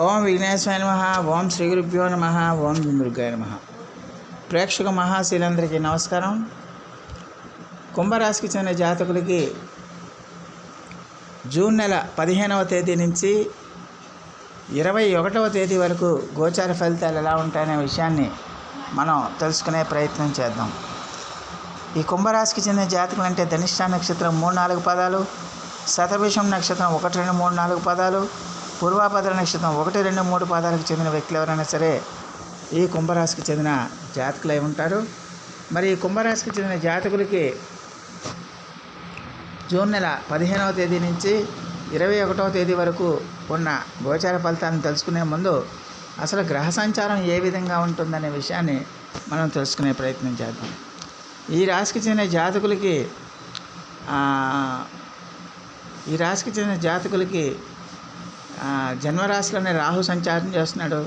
ఓం విఘ్నేశ్వరాయ నమ ఓం శ్రీ గురుభ్యో నమ ఓం దుర్గాయ నమ. ప్రేక్షక మహాశీలందరికీ నమస్కారం. కుంభరాశికి చెందిన జాతకులకి జూన్ నెల పదిహేనవ తేదీ నుంచి ఇరవై ఒకటవ తేదీ వరకు గోచార ఫలితాలు ఎలా ఉంటాయనే విషయాన్ని మనం తెలుసుకునే ప్రయత్నం చేద్దాం. ఈ కుంభరాశికి చెందిన జాతకులు అంటే ధనిష్ట నక్షత్రం మూడు నాలుగు పదాలు శతభిషం నక్షత్రం ఒకటి రెండు మూడు నాలుగు పదాలు పూర్వాభద్ర నక్షత్రం ఒకటి రెండు మూడు పాదాలకు చెందిన వ్యక్తులు ఎవరైనా సరే ఈ కుంభరాశికి చెందిన జాతకులై ఉంటారు. మరి ఈ కుంభరాశికి చెందిన జాతకులకి జూన్ నెల పదిహేనవ తేదీ నుంచి ఇరవై ఒకటవ తేదీ వరకు ఉన్న గోచార ఫలితాలను తెలుసుకునే ముందు అసలు గ్రహ సంచారం ఏ విధంగా ఉంటుందనే విషయాన్ని మనం తెలుసుకునే ప్రయత్నం చేద్దాం. ఈ రాశికి చెందిన జాతకులకి ఈ రాశికి చెందిన జాతకులకి జన్మరాశిలోనే రాహు సంచారం చేస్తున్నాడు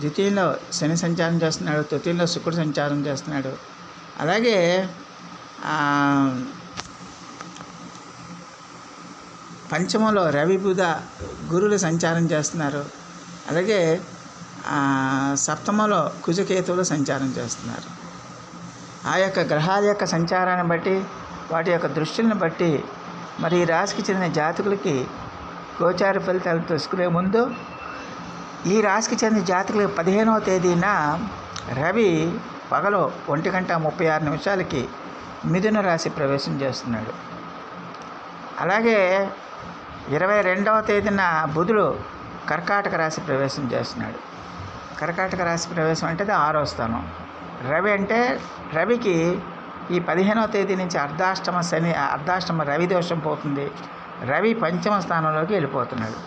ద్వితీయంలో శని సంచారం చేస్తున్నాడు తృతీయంలో శుక్రుడు సంచారం చేస్తున్నాడు. అలాగే పంచమంలో రవి బుధ గురువులు సంచారం చేస్తున్నారు. అలాగే సప్తమంలో కుజకేతువులు సంచారం చేస్తున్నారు. ఆ యొక్క గ్రహాల యొక్క సంచారాన్ని బట్టి వాటి యొక్క దృష్టిని బట్టి మరి ఈ రాశికి చెందిన జాతకులకి గోచార ఫలితాలు తెలుసుకునే ముందు ఈ రాశికి చెందిన జాతకులు పదిహేనవ తేదీన రవి పగలు ఒంటి గంట ముప్పై ఆరు నిమిషాలకి మిథున రాశి ప్రవేశం చేస్తున్నాడు. అలాగే ఇరవై రెండవ తేదీన బుధుడు కర్కాటక రాశి ప్రవేశం చేస్తున్నాడు. కర్కాటక రాశి ప్రవేశం అంటే అది ఆరో స్థానం. రవి అంటే రవికి ఈ పదిహేనవ తేదీ నుంచి అర్ధాష్టమ శని అర్ధాష్టమ రవి దోషం పోతుంది. రవి పంచమ స్థానంలోకి వెళ్ళిపోతున్నాడు.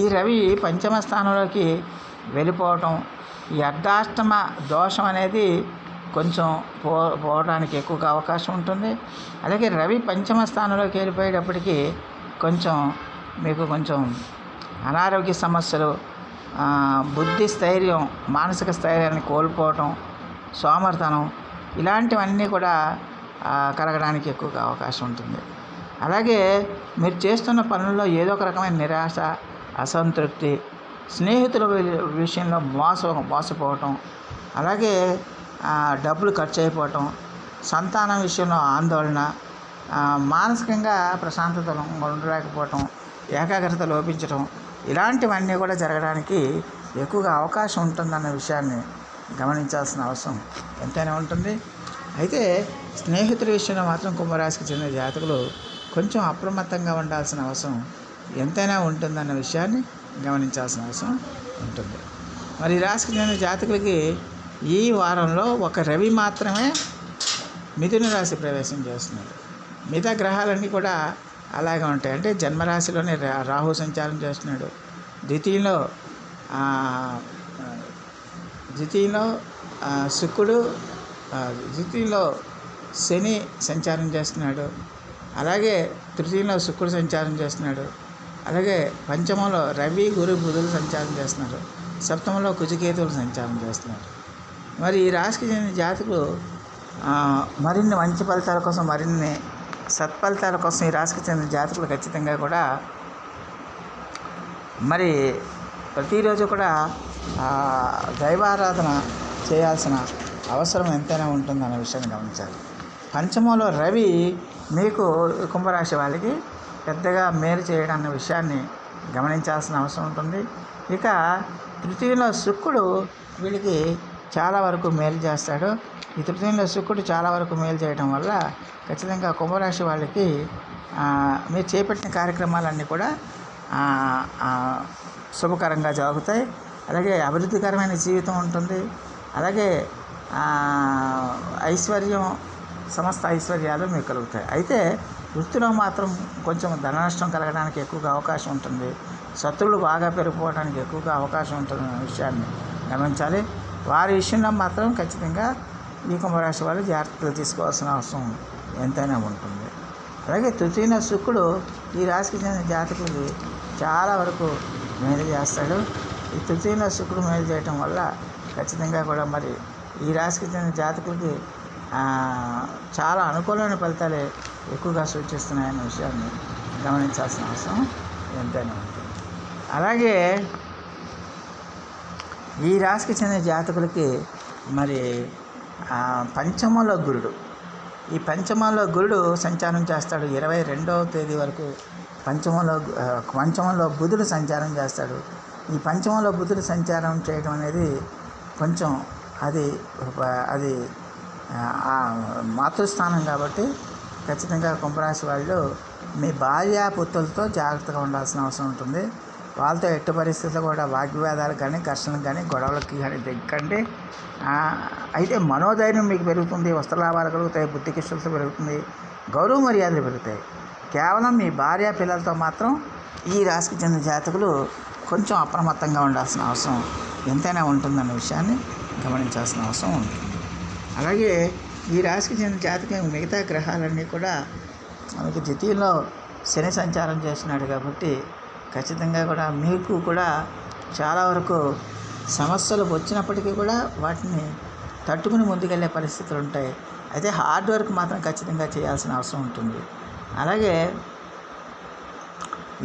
ఈ రవి పంచమ స్థానంలోకి వెళ్ళిపోవటం ఈ అర్ధాష్టమ దోషం అనేది కొంచెం పో పోవడానికి ఎక్కువగా అవకాశం ఉంటుంది. అలాగే రవి పంచమ స్థానంలోకి వెళ్ళిపోయేటప్పటికి కొంచెం మీకు కొంచెం అనారోగ్య సమస్యలు బుద్ధి స్థైర్యం మానసిక స్థైర్యాన్ని కోల్పోవటం సోమర్తనం ఇలాంటివన్నీ కూడా కలగడానికి ఎక్కువగా అవకాశం ఉంటుంది. అలాగే మీరు చేస్తున్న పనుల్లో ఏదో ఒక రకమైన నిరాశ అసంతృప్తి స్నేహితుల వి- విషయంలో మోస మోసపోవటం అలాగే డబ్బులు ఖర్చు అయిపోవటం సంతానం విషయంలో ఆందోళన మానసికంగా ప్రశాంతత ఉండలేకపోవటం ఏకాగ్రత లోపించటం ఇలాంటివన్నీ కూడా జరగడానికి ఎక్కువగా అవకాశం ఉంటుందన్న విషయాన్ని గమనించాల్సిన అవసరం ఎంతైనా ఉంటుంది. అయితే స్నేహితుల విషయంలో మాత్రం కుంభరాశికి చెందిన జాతకులు కొంచెం అప్రమత్తంగా ఉండాల్సిన అవసరం ఎంతైనా ఉంటుందన్న విషయాన్ని గమనించాల్సిన అవసరం ఉంటుంది. మరి ఈ రాశికి చెందిన జాతకులకి ఈ వారంలో ఒక రవి మాత్రమే మిథున రాశి ప్రవేశం చేస్తున్నాడు మిగతా గ్రహాలన్నీ కూడా అలాగే ఉంటాయి. అంటే జన్మరాశిలోనే రా రాహు సంచారం చేస్తున్నాడు. ద్వితీయంలో ద్వితీయంలో శుక్రుడు ద్వితీయంలో శని సంచారం చేస్తున్నాడు. అలాగే తృతీయంలో శుక్రుడు సంచారం చేస్తున్నాడు. అలాగే పంచమంలో రవి గురు బుధులు సంచారం చేస్తున్నారు. సప్తమంలో కుజకేతువులు సంచారం చేస్తున్నారు. మరి ఈ రాశికి చెందిన జాతకులు మరిన్ని మంచి ఫలితాల కోసం మరిన్ని సత్ఫలితాల కోసం ఈ రాశికి చెందిన జాతకులు ఖచ్చితంగా కూడా మరి ప్రతిరోజు కూడా దైవారాధన చేయాల్సిన అవసరం ఎంతైనా ఉంటుందన్న విషయాన్ని గమనించాలి. పంచమంలో రవి మీకు కుంభరాశి వాళ్ళకి పెద్దగా మేలు చేయడం అన్న విషయాన్ని గమనించాల్సిన అవసరం ఉంటుంది. ఇక తృతీయంలో శుక్రుడు వీళ్ళకి చాలా వరకు మేలు చేస్తాడు. ఈ తృతీయంలో శుక్రుడు చాలా వరకు మేలు చేయడం వల్ల ఖచ్చితంగా కుంభరాశి వాళ్ళకి మీరు చేపట్టిన కార్యక్రమాలన్నీ కూడా శుభకరంగా జరుగుతాయి. అలాగే అభివృద్ధికరమైన జీవితం ఉంటుంది. అలాగే ఐశ్వర్యం సమస్త ఐశ్వర్యాలు మీకు కలుగుతాయి. అయితే వృత్తిలో మాత్రం కొంచెం ధన నష్టం కలగడానికి ఎక్కువగా అవకాశం ఉంటుంది. శత్రువులు బాగా పెరిగిపోవడానికి ఎక్కువగా అవకాశం ఉంటుందన్న విషయాన్ని గమనించాలి. వారి విషయంలో మాత్రం ఖచ్చితంగా ఈ కుంభరాశి వాళ్ళు జాగ్రత్తలు తీసుకోవాల్సిన అవసరం ఎంతైనా ఉంటుంది. అలాగే తృతీయ శుక్రుడు ఈ రాశికి చెందిన జాతకులు చాలా వరకు మేలు చేస్తాడు. ఈ తృతీయ శుక్రుడు మేలు చేయటం వల్ల ఖచ్చితంగా కూడా మరి ఈ రాశికి చెందిన జాతకులకి చాలా అనుకూలమైన ఫలితాలే ఎక్కువగా సూచిస్తున్నాయన్న విషయాన్ని గమనించాల్సిన అవసరం ఎంతైనా ఉంటుంది అలాగే ఈ రాశికి చెందిన జాతకులకి మరి పంచమలో పంచమంలో గురుడు. ఈ పంచమంలో గురుడు సంచారం చేస్తాడు. ఇరవై రెండవ తేదీ వరకు పంచమంలో పంచమంలో బుధుడు సంచారం చేస్తాడు. ఈ పంచమంలో బుధుడు సంచారం చేయడం అనేది కొంచెం అది అది మాతృస్థానం కాబట్టి ఖచ్చితంగా కుంభరాశి వాళ్ళు మీ భార్యాపుత్రులతో జాగ్రత్తగా ఉండాల్సిన అవసరం ఉంటుంది. వాళ్ళతో ఎట్టి పరిస్థితుల్లో కూడా వాగ్వివాదాలు కానీ ఘర్షణలు కానీ గొడవలకి కానీ దిక్కండి అయితే మనోధైర్యం మీకు పెరుగుతుంది వస్త్రలాభాలు కలుగుతాయి బుద్ధికిష్టలతో పెరుగుతుంది గౌరవ మర్యాదలు పెరుగుతాయి. కేవలం మీ భార్య పిల్లలతో మాత్రం ఈ రాశికి చెందిన జాతకులు కొంచెం అప్రమత్తంగా ఉండాల్సిన అవసరం ఎంతైనా ఉంటుందన్న విషయాన్ని గమనించాల్సిన అవసరం ఉంటుంది. అలాగే ఈ రాశికి చెందిన జాతకం మిగతా గ్రహాలన్నీ కూడా మనకి ద్వితీయంలో శని సంచారం చేస్తున్నాడు కాబట్టి ఖచ్చితంగా కూడా మీకు కూడా చాలా వరకు సమస్యలు వచ్చినప్పటికీ కూడా వాటిని తట్టుకుని ముందుకెళ్ళే పరిస్థితులు ఉంటాయి. అయితే హార్డ్ వర్క్ మాత్రం ఖచ్చితంగా చేయాల్సిన అవసరం ఉంటుంది. అలాగే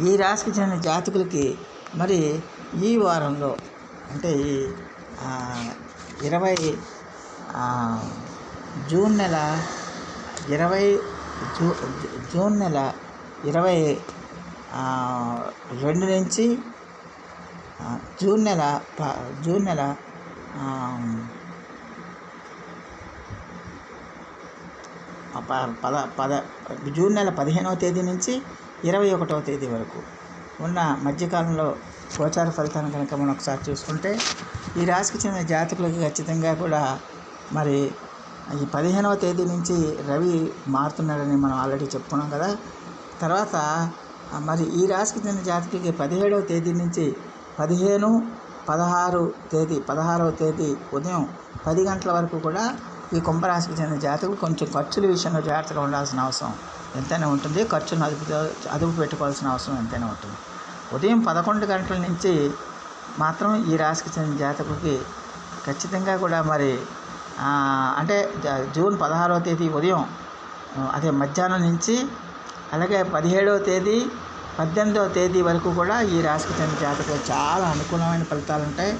ఈ రాశికి చెందిన జాతకులకి మరి ఈ వారంలో అంటే ఈ ఇరవై జూన్ నెల ఇరవై జూ జూన్ నెల ఇరవై రెండు నుంచి జూన్ నెల ప జూన్ నెల ప- పద పద జూన్ నెల పదిహేనవ తేదీ నుంచి ఇరవై ఒకటవ తేదీ వరకు ఉన్న మధ్యకాలంలో గోచార ఫలితాన్ని కనుక మనం ఒకసారి చూసుకుంటే ఈ రాశికి చెందిన జాతకులకు ఖచ్చితంగా కూడా మరి ఈ పదిహేనవ తేదీ నుంచి రవి మారుతున్నాడని మనం ఆల్రెడీ చెప్పుకున్నాం కదా. తర్వాత మరి ఈ రాశికి చెందిన జాతకులకి పదిహేడవ తేదీ నుంచి పదిహేను పదహారు తేదీ పదహారవ తేదీ ఉదయం పది గంటల వరకు కూడా ఈ కుంభరాశికి చెందిన జాతకులు కొంచెం ఖర్చుల విషయంలో జాగ్రత్తగా ఉండాల్సిన అవసరం ఎంతైనా ఉంటుంది. ఖర్చును అదుపు అదుపు పెట్టుకోవాల్సిన అవసరం ఎంతైనా ఉంటుంది. ఉదయం పదకొండు గంటల నుంచి మాత్రం ఈ రాశికి చెందిన జాతకులకి ఖచ్చితంగా కూడా మరి అంటే జూన్ పదహారవ తేదీ ఉదయం అదే మధ్యాహ్నం నుంచి అలాగే పదిహేడవ తేదీ పద్దెనిమిదవ తేదీ వరకు కూడా ఈ రాశికి చెందిన జాతకులు చాలా అనుకూలమైన ఫలితాలు ఉంటాయి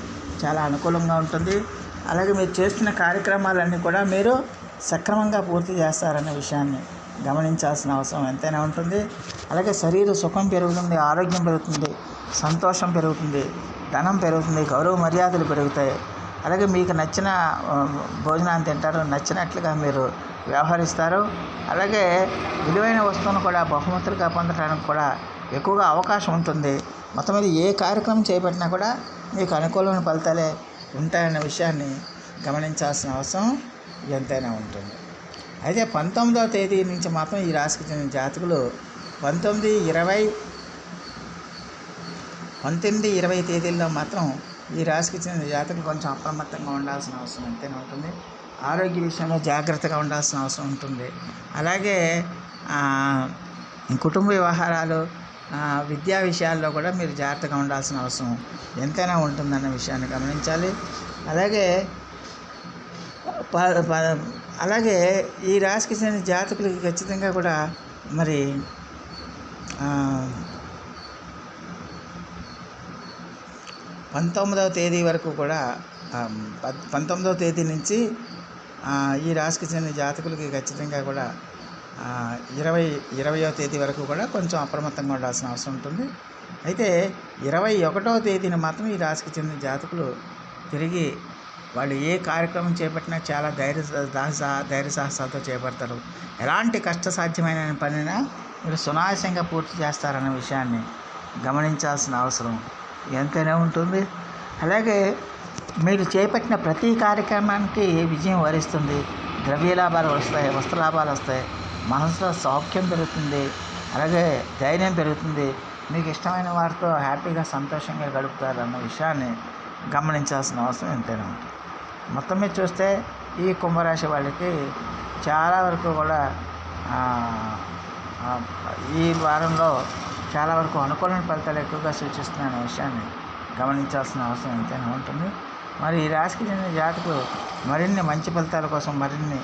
చాలా అనుకూలంగా ఉంటుంది. అలాగే మీరు చేస్తున్న కార్యక్రమాలన్నీ కూడా మీరు సక్రమంగా పూర్తి చేస్తారనే విషయాన్ని గమనించాల్సిన అవసరం ఎంతైనా ఉంటుంది. అలాగే శరీర సుఖం పెరుగుతుంది ఆరోగ్యం పెరుగుతుంది సంతోషం పెరుగుతుంది ధనం పెరుగుతుంది గౌరవ మర్యాదలు పెరుగుతాయి. అలాగే మీకు నచ్చిన భోజనాన్ని తింటారు నచ్చినట్లుగా మీరు వ్యవహరిస్తారు. అలాగే విలువైన వస్తువును కూడా బహుమతులుగా పొందడానికి కూడా ఎక్కువగా అవకాశం ఉంటుంది. మొత్తం మీద ఏ కార్యక్రమం చేపట్టినా కూడా మీకు అనుకూలమైన ఫలితాలే ఉంటాయన్న విషయాన్ని గమనించాల్సిన అవసరం ఎంతైనా ఉంటుంది. అయితే పంతొమ్మిదవ తేదీ నుంచి మాత్రం ఈ రాశికి చెందిన జాతకులు పంతొమ్మిది ఇరవై పంతొమ్మిది ఇరవై తేదీల్లో మాత్రం ఈ రాశికి చెందిన జాతకులు కొంచెం అప్రమత్తంగా ఉండాల్సిన అవసరం ఎంతైనా ఉంటుంది. ఆరోగ్య విషయంలో జాగ్రత్తగా ఉండాల్సిన అవసరం ఉంటుంది. అలాగే కుటుంబ వ్యవహారాలు విద్యా విషయాల్లో కూడా మీరు జాగ్రత్తగా ఉండాల్సిన అవసరం ఎంతైనా ఉంటుందన్న విషయాన్ని గమనించాలి. అలాగే ప- ప- అలాగే ఈ రాశికి చెందిన జాతకులకి ఖచ్చితంగా కూడా మరి పంతొమ్మిదవ తేదీ వరకు కూడా పద్- పంతొమ్మిదవ తేదీ నుంచి ఈ రాశికి చెందిన జాతకులకి ఖచ్చితంగా కూడా ఇరవై ఇరవయో తేదీ వరకు కూడా కొంచెం అప్రమత్తంగా ఉండాల్సిన అవసరం ఉంటుంది. అయితే ఇరవై ఒకటవ తేదీన మాత్రం ఈ రాశికి చెందిన జాతకులు తిరిగి వాళ్ళు ఏ కార్యక్రమం చేపట్టినా చాలా ధైర్య ధైర్య సాహసాలతో చేపడతారు. ఎలాంటి కష్టసాధ్యమైన పనినా మీరు సునాయాసంగా పూర్తి చేస్తారన్న విషయాన్ని గమనించాల్సిన అవసరం. ఎంతనే ఉంటుంది. అలాగే మీరు చేపట్టిన ప్రతి కార్యక్రమానికి విజయం వరిస్తుంది. ద్రవ్య లాభాలు వస్తాయి వస్త్ర లాభాలు వస్తాయి మనసులో సౌఖ్యం పెరుగుతుంది అలాగే ధైర్యం పెరుగుతుంది. మీకు ఇష్టమైన వారితో హ్యాపీగా సంతోషంగా గడుపుతారు అన్న విషయాన్ని గమనించాల్సిన అవసరం ఎంతైనా ఉంటుంది. మొత్తం మీద చూస్తే ఈ కుంభరాశి వాళ్ళకి చాలా వరకు కూడా ఈ వారంలో చాలా వరకు అనుకూలమైన ఫలితాలు ఎక్కువగా సూచిస్తున్నాయనే విషయాన్ని గమనించాల్సిన అవసరం ఎంతైనా ఉంటుంది. మరి ఈ రాశికి చెందిన జాతకు మరిన్ని మంచి ఫలితాల కోసం మరిన్ని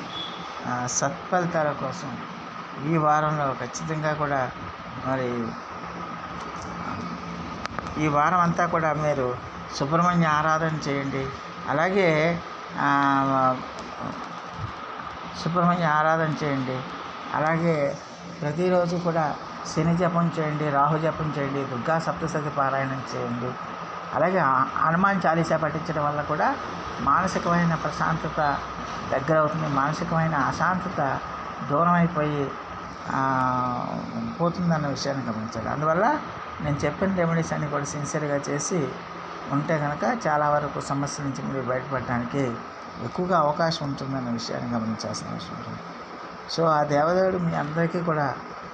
సత్ఫలితాల కోసం ఈ వారంలో ఖచ్చితంగా కూడా మరి ఈ వారం అంతా కూడా మీరు సుబ్రహ్మణ్య ఆరాధన చేయండి. అలాగే సుబ్రహ్మణ్య ఆరాధన చేయండి. అలాగే ప్రతిరోజు కూడా శని జపం చేయండి రాహు జపం చేయండి దుర్గా సప్తసతి పారాయణం చేయండి. అలాగే హనుమాన్ చాలీసా పఠించడం వల్ల కూడా మానసికమైన ప్రశాంతత దగ్గర అవుతుంది. మానసికమైన అశాంతత దూరం అయిపోయి పోతుందన్న విషయాన్ని గమనించాలి. అందువల్ల నేను చెప్పిన రెమెడీస్ అన్ని కూడా సిన్సియర్గా చేసి ఉంటే కనుక చాలా వరకు సమస్య నుంచి మీరు బయటపడడానికి ఎక్కువగా అవకాశం ఉంటుందన్న విషయాన్ని గమనించాల్సిన అవసరం ఉంటుంది. సో ఆ దేవదేవుడు మీ అందరికీ కూడా